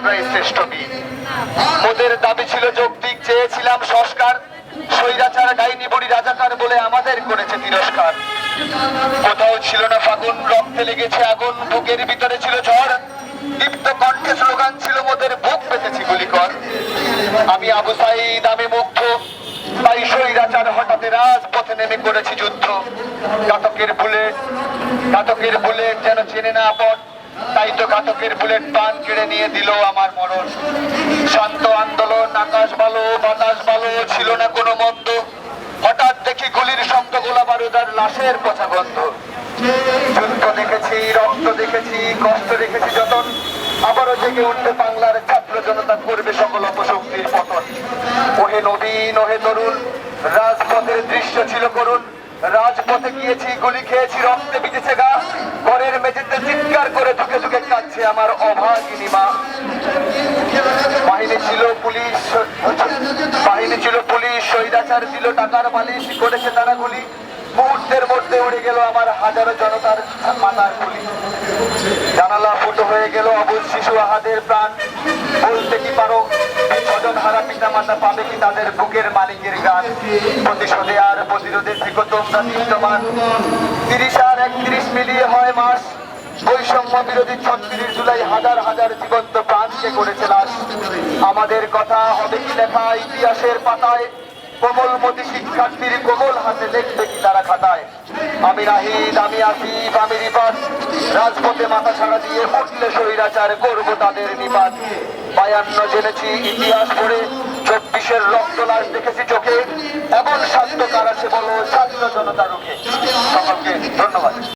আমরাই শ্রেষ্ঠ বীর। মোদের দাবি ছিল যৌক্তিক, চেয়েছিলাম সংস্কার। স্বৈরাচার, ডাইনি বুড়ি রাজাকার বলে আমাদের করেছে তিরস্কার। কোথাও ছিল না ফাগুন, রক্তে লেগেছে আগুন, বুকের ভিতরে ছিল ঝড়। দীপ্ত কণ্ঠে স্লোগান ছিল, মোদের বুক পেতেছি গুলিকর। আমি আবু সাইদ, আমি মুগ্ধ। তাই স্বৈরাচার হঠাৎ রাজপথে নেমে করেছি যুদ্ধ। ঘাতকের বুলেট ঘাতকের বুলেট যেন চেনে না আপন তাই তো ঘাতকের বুলেট পান কেড়ে নিয়ে দিল আমার মরণ। শান্ত আন্দোলন, আকাশ ভালো বাতাস ভালো ছিল না কোনো মন্দ। হঠাৎ দেখি গুলির শব্দ গোলা বারুদার লাশের পচা গন্ধ। যুদ্ধ দেখেছি, রক্ত দেখেছি, কষ্ট দেখেছি যতন। আবারও জেগে উঠবে বাংলার ছাত্র জনতা করবে সকল অপশক্তির পতন। ওহে নবীন, ওহে তরুণ, রাজপথের দৃশ্য ছিল করুণ। রাজপথে গিয়েছি, গুলি খেয়েছি, রক্তে ধুকে আমার অভাগিনী মা বাহিনী ছিল পুলিশ, বাহিনী ছিল পুলিশ, স্বৈরাচার দিল টাকার মালিশ করেছে তারা গুলি মুহূর্তের মধ্যে উড়ে গেল আমার হাজারো জনতার মাথার গুলি। জানালা ফুটো হয়ে গেল অবুজ শিশু আহাদের প্রাণ। বলতে কি পারো স্বজন হারা পিতা মাতা পাবে কি তাদের বুকের মালিকের গান? প্রতিশোধে আর প্রতিরোধে থেকে তোমরা তিরিশ আর একত্রিশ মিলিয়ে হয় মাস। বৈষম্য বিরোধী ছত্রিশ জুলাই হাজার হাজার জীবন্ত প্রাণকে করেছে লাশ। আমাদের কথা হবে কি লেখা ইতিহাসের পাতায়? কোমলমতি শিক্ষার্থীর কোমল হাতে লিখবে কি তারা খাতায়? আমি রাহিদ আমি আসিফ, আমি রিপাত। রাজপথে মাথা ছাড়া দিয়ে উঠলে স্বৈরাচার করব তাদের নিপাত। বায়ান্ন জেনেছি ইতিহাস পড়ে, চব্বিশের রক্ত লাশ দেখেছি চোখে। এমন শান্ত কার আছে বলো, স্বাধীন জনতা রুখে। সকলকে ধন্যবাদ।